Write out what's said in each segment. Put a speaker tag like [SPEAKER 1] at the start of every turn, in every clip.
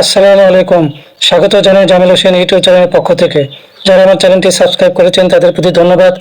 [SPEAKER 1] আসসালামু আলাইকুম। স্বাগত জানাই জামিল হোসেন ইউটিউব চ্যানেলের পক্ষ থেকে। যারা আমার চ্যানেলটি সাবস্ক্রাইব করেছেন, তাদের প্রতি ধন্যবাদ।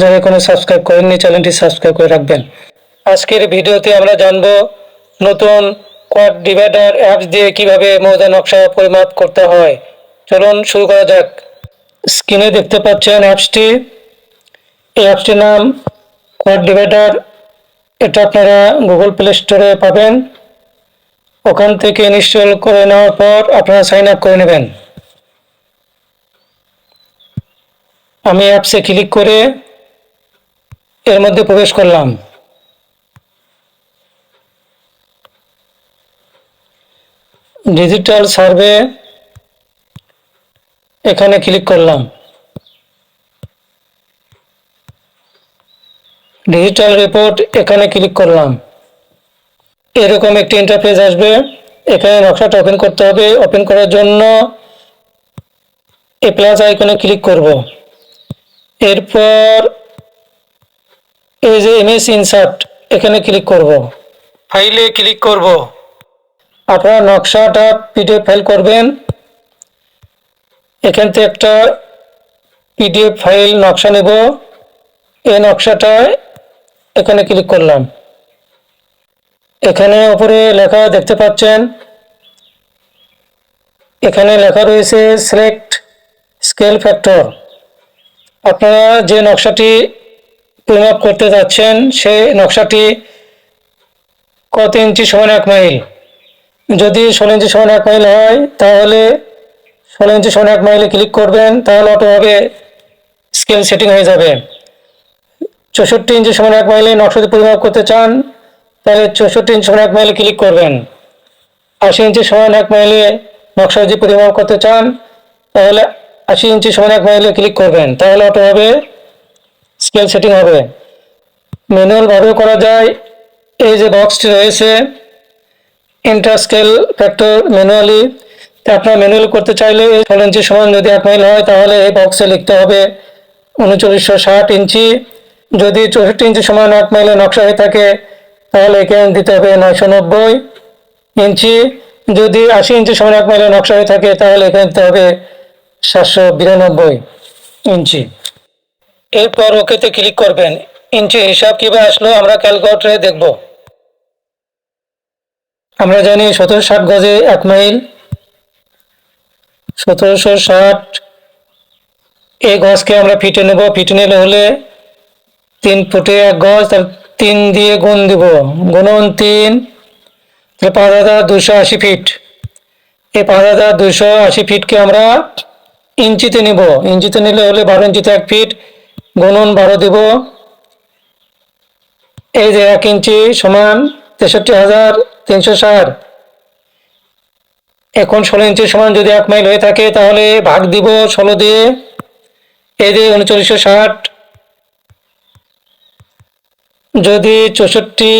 [SPEAKER 1] যারা কোনো সাবস্ক্রাইব করেননি, চ্যানেলটি সাবস্ক্রাইব করে রাখবেন। আজকের ভিডিওতে আমরা জানব নতুন কোয়াড ডিভাইডার অ্যাপস দিয়ে কীভাবে মৌজা নকশা পরিমাপ করতে হয়। চলুন শুরু করা যাক। স্ক্রিনে দেখতে পাচ্ছেন অ্যাপসটি। এই অ্যাপসটির নাম কোয়াড ডিভাইডার এটা আপনারা গুগল প্লে স্টোরে পাবেন। ওখান থেকে ইনস্টল করে নেওয়ার পর আপনারা সাইন আপ করে নেবেন। আমি অ্যাপসে ক্লিক করে এর মধ্যে প্রবেশ করলাম। ডিজিটাল সার্ভে এখানে ক্লিক করলাম। ডিজিটাল রিপোর্ট এখানে ক্লিক করলাম। এরকম একটি ইন্টারফেস আসবে। এখানে নকশাটা ওপেন করতে হবে। ওপেন করার জন্য এ প্লাস আইকনে ক্লিক করব। এরপর এই যে ইমেজ ইনসার্ট এখানে ক্লিক করব। ফাইলে ক্লিক করব। আপনারা নকশাটা পিডিএফ ফাইল করবেন। এখান থেকে একটা পিডিএফ ফাইল নকশা নেব। এই নকশাটা এখানে ক্লিক করলাম। এখানে উপরে লেখা দেখতে পাচ্ছেন। এখানে লেখা রয়েছে সিলেক্ট স্কেল ফ্যাক্টর আপনারা যে নকশাটি পরিমাপ করতে যাচ্ছেন, সেই নকশাটি কত ইঞ্চি সমান এক মাইল যদি ষোলো ইঞ্চি সমান এক মাইল হয়, তাহলে ষোলো ইঞ্চি সমান এক মাইলে ক্লিক করবেন, তাহলে অটোভাবে স্কেল সেটিং হয়ে যাবে। চৌষট্টি ইঞ্চি সমান এক মাইলে নকশাটি পরিমাপ করতে চান তাহলে চৌষট্টি ইঞ্চি সমান এক মাইলে ক্লিক করবেন। আশি ইঞ্চি সমান এক মাইলে নকশা যদি পরিমাপ করতে চান, তাহলে আশি ইঞ্চি সমান এক মাইলে ক্লিক করবেন। তাহলে অটোভাবে স্কেল সেটিং হবে। ম্যানুয়ালভাবেও করা যায়। এই যে বক্সটি রয়েছে ইন্টার স্কেল ফ্যাক্টর ম্যানুয়ালি তা আপনার ম্যানুয়াল করতে চাইলে ষোলো ইঞ্চি সমান যদি এক মাইল হয়, তাহলে এই বক্সে লিখতে হবে উনচল্লিশশো ষাট ইঞ্চি। যদি চৌষট্টি ইঞ্চি সমান এক মাইলে নকশা হয়ে থাকে তাহলে এখানে দিতে হবে নয়শো নব্বই ইঞ্চি। যদি আশি ইঞ্চি সমান এক মাইলে নকশা হয়ে থাকে, তাহলে এখানে দিতে হবে সাতশো বিরানব্বই ইঞ্চি। এরপর ওকেতে ক্লিক করবেন। ইঞ্চি হিসাব কীভাবে আসলো আমরা ক্যালকুলেটরে দেখব। আমরা জানি সতেরো ষাট গজে এক মাইল, সতেরোশো ষাট এই গজকে আমরা ফিটে নেব। ফিটে নিলে হলে তিন ফুটে এক গজ তার তিন দিয়ে গুণ দিব। গুণন তিন। তাহলে পাঁচ হাজার দুশো আশি ফিট। এই পাঁচ হাজার দুশো আশি ফিটকে আমরা ইঞ্চিতে নিব। ইঞ্চিতে নিলে হলে বারো ইঞ্চিতে এক ফিট। গুণন বারো দিব। এই যে এক ইঞ্চি সমান তেষট্টি হাজার তিনশো ষাট। এখন ষোলো ইঞ্চি সমান যদি এক মাইল হয়ে থাকে, তাহলে ভাগ দিব ষোলো দিয়ে। এই যে উনচল্লিশশো ষাট। যদি চৌষট্টি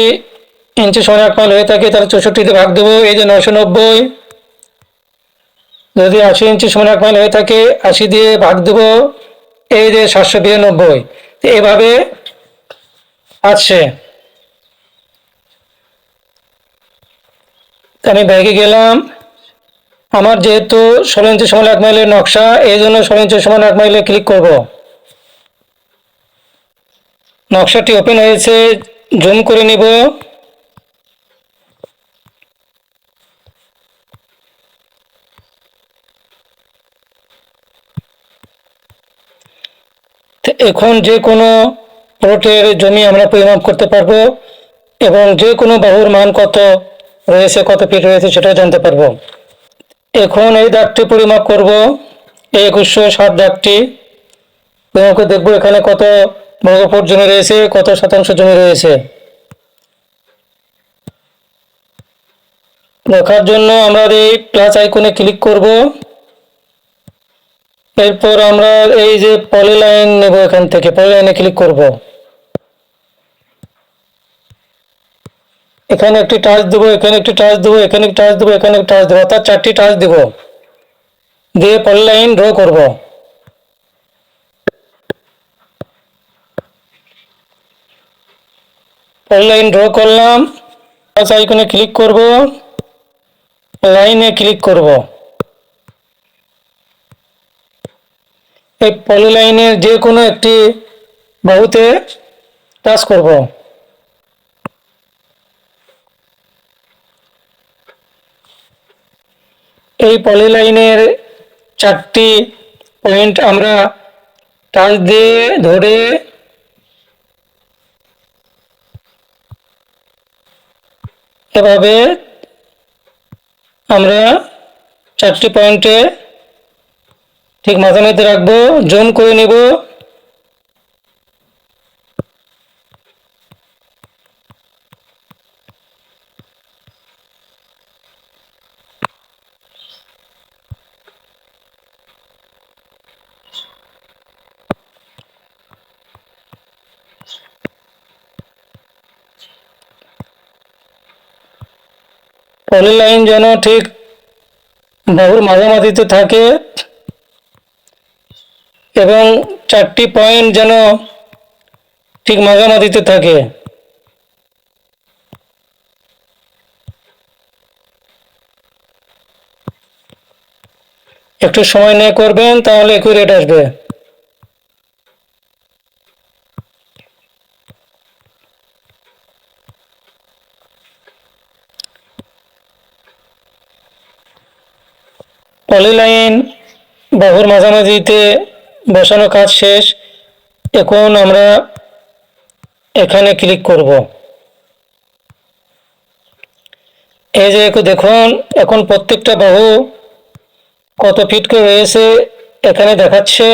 [SPEAKER 1] ইঞ্চি মাইল হয়ে থাকে, তাহলে চৌষট্টিতে ভাগ দেবো, এই যে নশো নব্বই। যদি আশি ইঞ্চি মাইল হয়ে থাকে, আশি দিয়ে ভাগ দেবো, এই যে সাতশো বিরানব্বই। এভাবে আছে আমি ব্যাগে গেলাম। আমার যেহেতু ষোলো ইঞ্চি সমান এক মাইলের নকশা, এই জন্য ষোলো ইঞ্চি সমান এক মাইলে ক্লিক করব। নকশাটি ওপেন হয়েছে, জুম করে নিব। এখন যে কোনো প্লটের জমি আমরা পরিমাপ করতে পারব এবং যে কোনো বাহুর মান কত রয়েছে, কত ফিট রয়েছে সেটা জানতে পারব। এখন এই দাগটি পরিমাপ করব এই একুশশো ষাট দাগটি। পরিমাপ করে দেখব এখানে কত বর্গফুট জমি রয়েছে, কত শতাংশ জমি রয়েছে? দেখার জন্য আমরা এই প্লাস আইকনে ক্লিক করব। এরপর আমরা এই যে পলি লাইন নেব এখান থেকে পলি লাইনে ক্লিক করব। এখানে একটি টাচ দেবো, এখানে একটি টাচ দেবো, এখানে একটি টাচ দেবো, এখানে একটি টাচ দেবো, অর্থাৎ চারটি টাচ দেবো। দিয়ে পলি লাইন ড্র করব। লাইন ড্র করলাম। প্লাস আইকনে ক্লিক করব। লাইনে ক্লিক করব। এই পলিলাইনের যে কোনো একটি বাহুতে টাচ করব। এই পলিলাইনের চারটি পয়েন্ট আমরা টাচ দিয়ে ধরে এভাবে আমরা চারটি পয়েন্টে ঠিক মাঝামাঝি রাখব জুম করে নিব। পলি লাইন যেন ঠিক বাহুর মাঝামাঝিতে থাকে এবং চারটি পয়েন্ট যেন ঠিক মাঝামাঝিতে থাকে। একটু সময় নিয়ে করবেন, তাহলে একুরেট আসবে। পলিলাইন বাহুর মাঝামাঝিতে বসানো কাজ শেষ। এখন আমরা এখানে ক্লিক করব। এই যে দেখুন, এখন প্রত্যেকটা বাহু কত ফিট করে রয়েছে এখানে দেখাচ্ছে।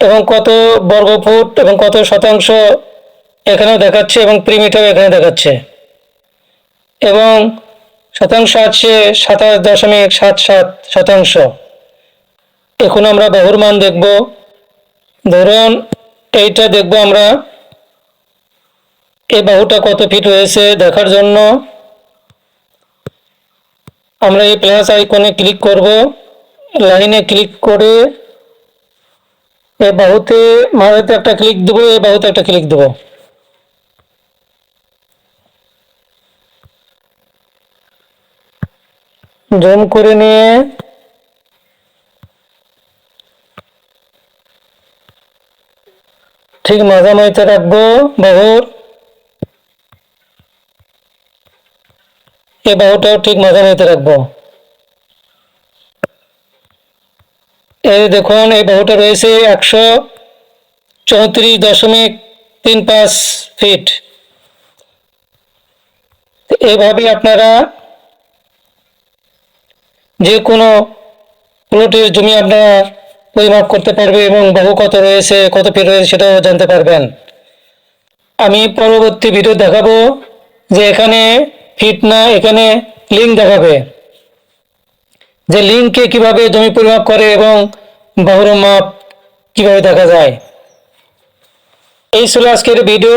[SPEAKER 1] এবং কত বর্গ ফুট এবং কত শতাংশ এখানেও দেখাচ্ছে এবং প্রিমিটাও এখানে দেখাচ্ছে। এবং শতাংশ আছে সাতাশ দশমিক সাত সাত শতাংশ। এখন আমরা বাহুর মান দেখব। ধরুন, এইটা দেখব আমরা। এই বাহুটা কত ফিট হয়েছে দেখার জন্য। আমরা এই প্লাস আইকনে ক্লিক করব। লাইনে ক্লিক করে এই বাহুতে, মাঝেতে একটা ক্লিক দেবো, এই বাহুতে একটা ক্লিক দেবো। জুম করে নিয়ে ঠিক মাঝামাঝিতে রাখব, বাহুর। এই বাহুটাও ঠিক মাঝামাঝিতে রাখব। এই দেখুন, এই বাহুটা রয়েছে একশো চৌত্রিশ দশমিক তিন পাঁচ ফিট। এইভাবে আপনারা যে কোনো প্লটের জমি আপনারা পরিমাপ করতে পারবে এবং বাহু কত রয়েছে, কত ফিট রয়েছে সেটাও জানতে পারবেন। আমি পরবর্তী ভিডিও দেখাবো যে এখানে ফিট না, এখানে লিঙ্ক দেখাবে। যে লিঙ্কে কীভাবে জমি পরিমাপ করে এবং বাহুর মাপ কীভাবে দেখা যায়। এই ছিল আজকের ভিডিও